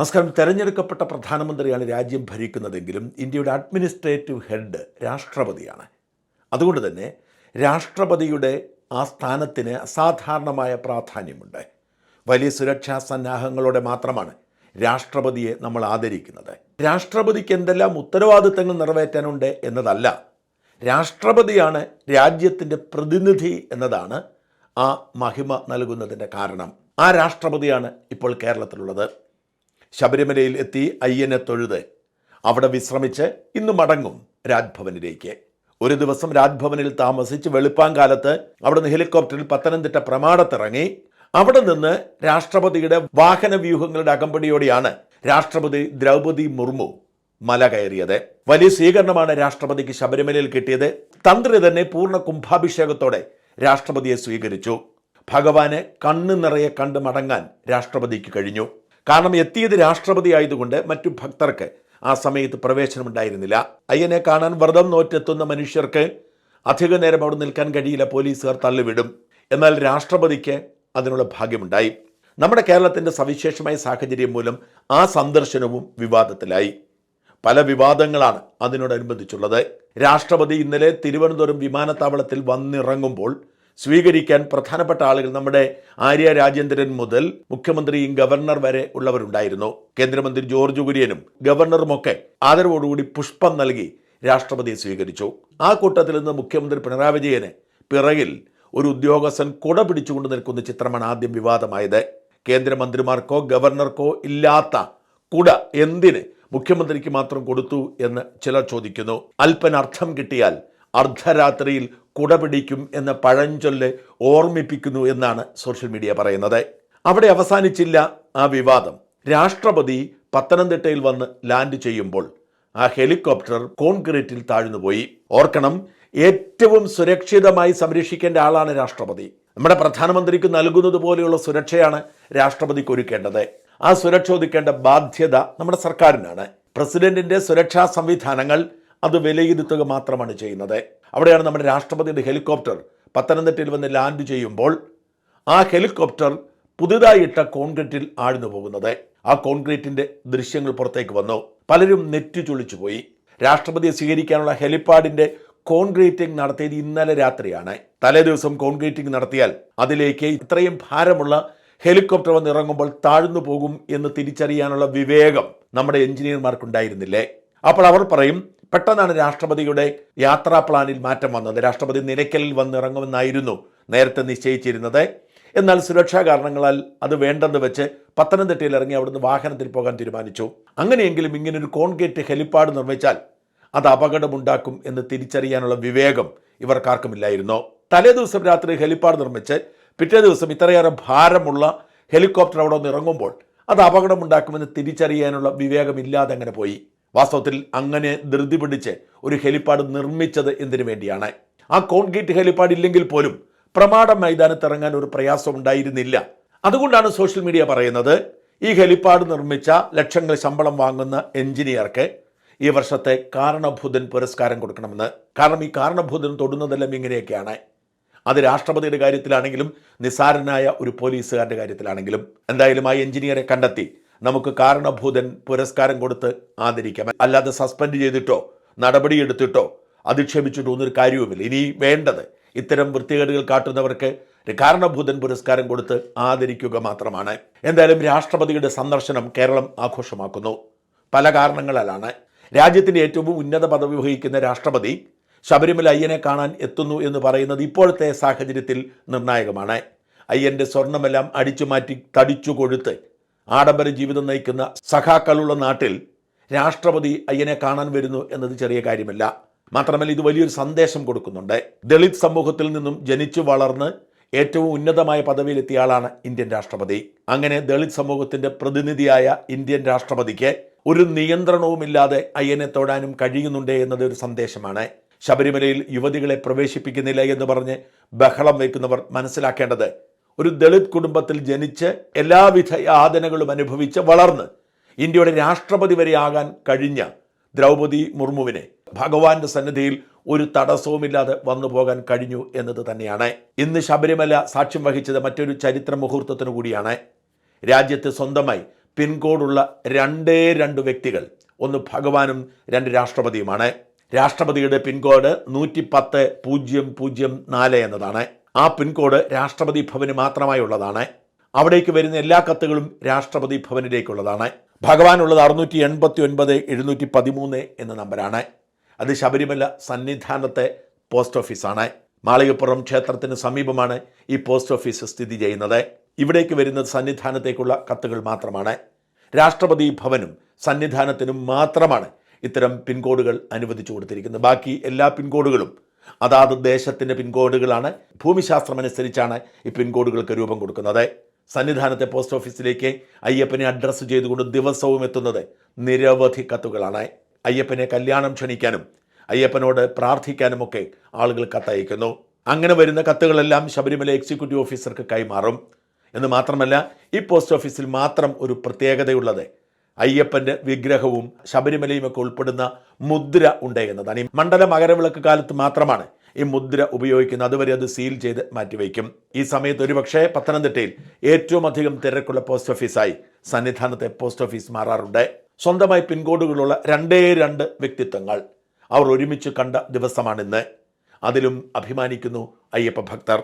നമസ്കാരം. തെരഞ്ഞെടുക്കപ്പെട്ട പ്രധാനമന്ത്രിയാണ് രാജ്യം ഭരിക്കുന്നതെങ്കിലും ഇന്ത്യയുടെ അഡ്മിനിസ്ട്രേറ്റീവ് ഹെഡ് രാഷ്ട്രപതിയാണ്. അതുകൊണ്ട് തന്നെ രാഷ്ട്രപതിയുടെ ആ സ്ഥാനത്തിന് അസാധാരണമായ പ്രാധാന്യമുണ്ട്. വലിയ സുരക്ഷാ സന്നാഹങ്ങളോടെ മാത്രമാണ് രാഷ്ട്രപതിയെ നമ്മൾ ആദരിക്കുന്നത്. രാഷ്ട്രപതിക്ക് എന്തെല്ലാം ഉത്തരവാദിത്തങ്ങൾ നിറവേറ്റാനുണ്ട് എന്നതല്ല രാഷ്ട്രപതിയാണ് രാജ്യത്തിന്റെ പ്രതിനിധി എന്നതാണ് ആ മഹിമ നൽകുന്നതിന്റെ കാരണം. ആ രാഷ്ട്രപതിയാണ് ഇപ്പോൾ കേരളത്തിലുള്ളത്. ശബരിമലയിൽ എത്തി അയ്യനെ തൊഴുത്. അവിടെ വിശ്രമിച്ച് ഇന്ന് മടങ്ങും രാജ്ഭവനിലേക്ക്. ഒരു ദിവസം രാജ്ഭവനിൽ താമസിച്ച് വെളുപ്പാങ്കാലത്ത് അവിടുന്ന് ഹെലികോപ്റ്ററിൽ പത്തനംതിട്ട പ്രമാണത്തിറങ്ങി. അവിടെ നിന്ന് രാഷ്ട്രപതിയുടെ വാഹന വ്യൂഹങ്ങളുടെ അകമ്പടിയോടെയാണ് രാഷ്ട്രപതി ദ്രൗപദി മുർമു മല കയറിയത്. വലിയ സ്വീകരണമാണ് രാഷ്ട്രപതിക്ക് ശബരിമലയിൽ കിട്ടിയത്. തന്ത്രി തന്നെ പൂർണ കുംഭാഭിഷേകത്തോടെ രാഷ്ട്രപതിയെ സ്വീകരിച്ചു. ഭഗവാനെ കണ്ണു നിറയെ കണ്ട് മടങ്ങാൻ രാഷ്ട്രപതിക്ക് കഴിഞ്ഞു. കാരണം എത്തിയത് രാഷ്ട്രപതി ആയതുകൊണ്ട് മറ്റു ഭക്തർക്ക് ആ സമയത്ത് പ്രവേശനമുണ്ടായിരുന്നില്ല. അയ്യനെ കാണാൻ വ്രതം നോറ്റെത്തുന്ന മനുഷ്യർക്ക് അധിക നേരം അവിടെ നിൽക്കാൻ കഴിയില്ല പോലീസുകാർ തള്ളിവിടും. എന്നാൽ രാഷ്ട്രപതിക്ക് അതിനുള്ള ഭാഗ്യമുണ്ടായി. നമ്മുടെ കേരളത്തിന്റെ സവിശേഷമായ സാഹചര്യം മൂലം ആ സന്ദർശനവും വിവാദത്തിലായി. പല വിവാദങ്ങളാണ് അതിനോടനുബന്ധിച്ചുള്ളത്. രാഷ്ട്രപതി ഇന്നലെ തിരുവനന്തപുരം വിമാനത്താവളത്തിൽ വന്നിറങ്ങുമ്പോൾ സ്വീകരിക്കാൻ പ്രധാനപ്പെട്ട ആളുകൾ നമ്മുടെ ആര്യ രാജേന്ദ്രൻ മുതൽ മുഖ്യമന്ത്രിയും ഗവർണർ വരെ ഉള്ളവരുണ്ടായിരുന്നു. കേന്ദ്രമന്ത്രി ജോർജ് കുര്യനും ഗവർണറുമൊക്കെ ആദരവോടുകൂടി പുഷ്പം നൽകി രാഷ്ട്രപതിയെ സ്വീകരിച്ചു. ആ കൂട്ടത്തിൽ നിന്ന് മുഖ്യമന്ത്രി പിണറായി വിജയന് പിറകിൽ ഒരു ഉദ്യോഗസ്ഥൻ കുട പിടിച്ചുകൊണ്ട് നിൽക്കുന്ന ചിത്രമാണ് ആദ്യം വിവാദമായത്. കേന്ദ്രമന്ത്രിമാർക്കോ ഗവർണർക്കോ ഇല്ലാത്ത കുട എന്തിന് മുഖ്യമന്ത്രിക്ക് മാത്രം കൊടുത്തു എന്ന് ചിലർ ചോദിക്കുന്നു. അല്പനർത്ഥം കിട്ടിയാൽ അർദ്ധരാത്രിയിൽ കുടപിടിക്കും എന്ന പഴഞ്ചൊല്ല് ഓർമ്മിപ്പിക്കുന്നു എന്നാണ് സോഷ്യൽ മീഡിയ പറയുന്നത്. അവിടെ അവസാനിച്ചില്ല ആ വിവാദം. രാഷ്ട്രപതി പത്തനംതിട്ടയിൽ വന്ന് ലാൻഡ് ചെയ്യുമ്പോൾ ആ ഹെലികോപ്റ്റർ കോൺക്രീറ്റിൽ താഴ്ന്നുപോയി. ഓർക്കണം ഏറ്റവും സുരക്ഷിതമായി സംരക്ഷിക്കേണ്ട ആളാണ് രാഷ്ട്രപതി. നമ്മുടെ പ്രധാനമന്ത്രിക്ക് നൽകുന്നത് പോലെയുള്ള സുരക്ഷയാണ് രാഷ്ട്രപതിക്ക് ഒരുക്കേണ്ടത്. ആ സുരക്ഷ ഒതുക്കേണ്ട ബാധ്യത നമ്മുടെ സർക്കാരിനാണ്. പ്രസിഡന്റിന്റെ സുരക്ഷാ സംവിധാനങ്ങൾ അത് വിലയിരുത്തുക മാത്രമാണ് ചെയ്യുന്നത്. അവിടെയാണ് നമ്മുടെ രാഷ്ട്രപതിയുടെ ഹെലികോപ്റ്റർ പത്തനംതിട്ടയിൽ വന്ന് ലാൻഡ് ചെയ്യുമ്പോൾ ആ ഹെലികോപ്റ്റർ പുതുതായിട്ട കോൺക്രീറ്റിൽ ആഴ്ന്നു പോകുന്നത്. ആ കോൺക്രീറ്റിന്റെ ദൃശ്യങ്ങൾ പുറത്തേക്ക് വന്നു. പലരും നെറ്റു ചുളിച്ചു പോയി. രാഷ്ട്രപതിയെ സ്വീകരിക്കാനുള്ള ഹെലിപ്പാഡിന്റെ കോൺക്രീറ്റിംഗ് നടത്തിയത് ഇന്നലെ രാത്രിയാണ്. തലേ ദിവസം കോൺക്രീറ്റിംഗ് നടത്തിയാൽ അതിലേക്ക് ഇത്രയും ഭാരമുള്ള ഹെലികോപ്റ്റർ വന്നിറങ്ങുമ്പോൾ താഴ്ന്നു പോകും എന്ന് തിരിച്ചറിയാനുള്ള വിവേകം നമ്മുടെ എഞ്ചിനീയർമാർക്കുണ്ടായിരുന്നില്ലേ? അപ്പോൾ അവർ പറയും പെട്ടെന്നാണ് രാഷ്ട്രപതിയുടെ യാത്രാ പ്ലാനിൽ മാറ്റം വന്നത്. രാഷ്ട്രപതി നിലയ്ക്കലിൽ വന്നിറങ്ങുമെന്നായിരുന്നു നേരത്തെ നിശ്ചയിച്ചിരുന്നത്. എന്നാൽ സുരക്ഷാ കാരണങ്ങളാൽ അത് വേണ്ടെന്ന് വെച്ച് പത്തനംതിട്ടയിൽ ഇറങ്ങി അവിടുന്ന് വാഹനത്തിൽ പോകാൻ തീരുമാനിച്ചു. അങ്ങനെയെങ്കിലും ഇങ്ങനൊരു കോൺക്രീറ്റ് ഹെലിപ്പാഡ് നിർമ്മിച്ചാൽ അത് അപകടമുണ്ടാക്കും എന്ന് തിരിച്ചറിയാനുള്ള വിവേകം ഇവർക്കാർക്കുമില്ലായിരുന്നു. തലേ ദിവസം രാത്രി ഹെലിപ്പാഡ് നിർമ്മിച്ച് പിറ്റേ ദിവസം ഇത്രയേറെ ഭാരമുള്ള ഹെലികോപ്റ്റർ അവിടെ നിന്ന് ഇറങ്ങുമ്പോൾ അത് അപകടമുണ്ടാക്കുമെന്ന് തിരിച്ചറിയാനുള്ള വിവേകമില്ലാതെ അങ്ങനെ പോയി. വാസ്തവത്തിൽ അങ്ങനെ ധൃതി പിടിച്ച് ഒരു ഹെലിപ്പാഡ് നിർമ്മിച്ചത് എന്തിനു വേണ്ടിയാണ്? ആ കോൺക്രീറ്റ് ഹെലിപ്പാഡ് ഇല്ലെങ്കിൽ പോലും പ്രമാട മൈതാനത്ത് ഇറങ്ങാൻ ഒരു പ്രയാസം ഉണ്ടായിരുന്നില്ല. അതുകൊണ്ടാണ് സോഷ്യൽ മീഡിയ പറയുന്നത് ഈ ഹെലിപ്പാഡ് നിർമ്മിച്ച ലക്ഷങ്ങൾ ശമ്പളം വാങ്ങുന്ന എഞ്ചിനീയർക്ക് ഈ വർഷത്തെ കാരണഭൂതൻ പുരസ്കാരം കൊടുക്കണമെന്ന്. കാരണം ഈ കാരണഭൂതൻ തൊടുന്നതെല്ലാം ഇങ്ങനെയൊക്കെയാണ്. അത് രാഷ്ട്രപതിയുടെ കാര്യത്തിലാണെങ്കിലും നിസ്സാരനായ ഒരു പോലീസുകാരുടെ കാര്യത്തിലാണെങ്കിലും. എന്തായാലും ആ എഞ്ചിനീയറെ കണ്ടെത്തി നമുക്ക് കാരണഭൂതൻ പുരസ്കാരം കൊടുത്ത് ആദരിക്കാം. അല്ലാതെ സസ്പെൻഡ് ചെയ്തിട്ടോ നടപടിയെടുത്തിട്ടോ അധിക്ഷേപിച്ചിട്ടോ ഒന്നൊരു കാര്യവുമില്ല. ഇനി വേണ്ടത് ഇത്തരം വൃത്തികേടുകൾ കാട്ടുന്നവർക്ക് കാരണഭൂതൻ പുരസ്കാരം കൊടുത്ത് ആദരിക്കുക മാത്രമാണ്. എന്തായാലും രാഷ്ട്രപതിയുടെ സന്ദർശനം കേരളം ആഘോഷമാക്കുന്നു. പല കാരണങ്ങളാലാണ്. രാജ്യത്തിന്റെ ഏറ്റവും ഉന്നത പദവി വഹിക്കുന്ന രാഷ്ട്രപതി ശബരിമല അയ്യനെ കാണാൻ എത്തുന്നു എന്ന് പറയുന്നത് ഇപ്പോഴത്തെ സാഹചര്യത്തിൽ നിർണായകമാണ്. അയ്യന്റെ സ്വർണമെല്ലാം അടിച്ചു മാറ്റി തടിച്ചു കൊഴുത്ത് ആഡംബര ജീവിതം നയിക്കുന്ന സഖാക്കളുള്ള നാട്ടിൽ രാഷ്ട്രപതി അയ്യനെ കാണാൻ വരുന്നു എന്നത് ചെറിയ കാര്യമല്ല. മാത്രമല്ല ഇത് വലിയൊരു സന്ദേശം കൊടുക്കുന്നുണ്ട്. ദളിത് സമൂഹത്തിൽ നിന്നും ജനിച്ചു വളർന്ന് ഏറ്റവും ഉന്നതമായ പദവിയിലെത്തിയ ആളാണ് ഇന്ത്യൻ രാഷ്ട്രപതി. അങ്ങനെ ദളിത് സമൂഹത്തിന്റെ പ്രതിനിധിയായ ഇന്ത്യൻ രാഷ്ട്രപതിക്ക് ഒരു നിയന്ത്രണവുമില്ലാതെ അയ്യനെ തൊടാനും കഴിയുന്നുണ്ട് എന്നത് ഒരു സന്ദേശമാണ്. ശബരിമലയിൽ യുവതികളെ പ്രവേശിപ്പിക്കുന്നില്ല എന്ന് പറഞ്ഞ് ബഹളം വയ്ക്കുന്നവർ മനസ്സിലാക്കേണ്ടത് ഒരു ദളിത് കുടുംബത്തിൽ ജനിച്ച് എല്ലാവിധ യാതനകളും അനുഭവിച്ച് വളർന്ന് ഇന്ത്യയുടെ രാഷ്ട്രപതി വരെ ആകാൻ കഴിഞ്ഞ ദ്രൗപദി മുർമുവിനെ ഭഗവാന്റെ സന്നിധിയിൽ ഒരു തടസ്സവുമില്ലാതെ വന്നു പോകാൻ കഴിഞ്ഞു എന്നത് തന്നെയാണ്. ഇന്ന് ശബരിമല സാക്ഷ്യം വഹിച്ചത് മറ്റൊരു ചരിത്ര മുഹൂർത്തത്തിനു കൂടിയാണ്. രാജ്യത്ത് സ്വന്തമായി പിൻകോഡുള്ള രണ്ടേ രണ്ട് വ്യക്തികൾ ഒന്ന് ഭഗവാനും രണ്ട് രാഷ്ട്രപതിയുമാണ്. രാഷ്ട്രപതിയുടെ പിൻകോഡ് നൂറ്റി പത്ത് പൂജ്യം പൂജ്യം നാല് എന്നതാണ്. ആ പിൻകോഡ് രാഷ്ട്രപതി ഭവന് മാത്രമായി ഉള്ളതാണ് അവിടേക്ക് വരുന്ന എല്ലാ കത്തുകളും രാഷ്ട്രപതി ഭവനിലേക്കുള്ളതാണ്. ഭഗവാനുള്ളത് അറുന്നൂറ്റി എൺപത്തി ഒൻപത് എഴുന്നൂറ്റി പതിമൂന്ന് എന്ന നമ്പരാണ്. അത് ശബരിമല സന്നിധാനത്തെ പോസ്റ്റ് ഓഫീസാണ്. മാളികപ്പുറം ക്ഷേത്രത്തിന് സമീപമാണ് ഈ പോസ്റ്റ് ഓഫീസ് സ്ഥിതി ചെയ്യുന്നത്. ഇവിടേക്ക് വരുന്നത് സന്നിധാനത്തേക്കുള്ള കത്തുകൾ മാത്രമാണ്. രാഷ്ട്രപതി ഭവനും സന്നിധാനത്തിനും മാത്രമാണ് ഇത്തരം പിൻകോഡുകൾ അനുവദിച്ചു കൊടുത്തിരിക്കുന്നത്. ബാക്കി എല്ലാ പിൻകോഡുകളും അതാത് ദേശത്തിന്റെ പിൻകോഡുകളാണ്. ഭൂമിശാസ്ത്രമനുസരിച്ചാണ് ഈ പിൻകോഡുകൾക്ക് രൂപം കൊടുക്കുന്നത്. സന്നിധാനത്തെ പോസ്റ്റ് ഓഫീസിലേക്ക് അയ്യപ്പനെ അഡ്രസ്സ് ചെയ്തുകൊണ്ട് ദിവസവും എത്തുന്നത് നിരവധി കത്തുകളാണ്. അയ്യപ്പനെ കല്യാണം ക്ഷണിക്കാനും അയ്യപ്പനോട് പ്രാർത്ഥിക്കാനുമൊക്കെ ആളുകൾ കത്തയക്കുന്നു. അങ്ങനെ വരുന്ന കത്തുകളെല്ലാം ശബരിമല എക്സിക്യൂട്ടീവ് ഓഫീസർക്ക് കൈമാറും. എന്ന് മാത്രമല്ല ഈ പോസ്റ്റ് ഓഫീസിൽ മാത്രം ഒരു പ്രത്യേകതയുള്ളത് അയ്യപ്പന്റെ വിഗ്രഹവും ശബരിമലയും ഒക്കെ ഉൾപ്പെടുന്ന മുദ്ര ഉണ്ട് എന്നതാണ് ഈ മണ്ഡല മകരവിളക്ക് കാലത്ത് മാത്രമാണ് ഈ മുദ്ര ഉപയോഗിക്കുന്നത്. അതുവരെ അത് സീൽ ചെയ്ത് മാറ്റിവെക്കും. ഈ സമയത്ത് ഒരുപക്ഷേ പത്തനംതിട്ടയിൽ ഏറ്റവും അധികം തിരക്കുള്ള പോസ്റ്റ് ഓഫീസായി സന്നിധാനത്തെ പോസ്റ്റ് ഓഫീസ് മാറാറുണ്ട്. സ്വന്തമായി പിൻകോഡുകളുള്ള രണ്ടേ രണ്ട് വ്യക്തിത്വങ്ങൾ അവർ ഒരുമിച്ച് കണ്ട ദിവസമാണിന്ന്. അതിലും അഭിമാനിക്കുന്നു അയ്യപ്പ ഭക്തർ.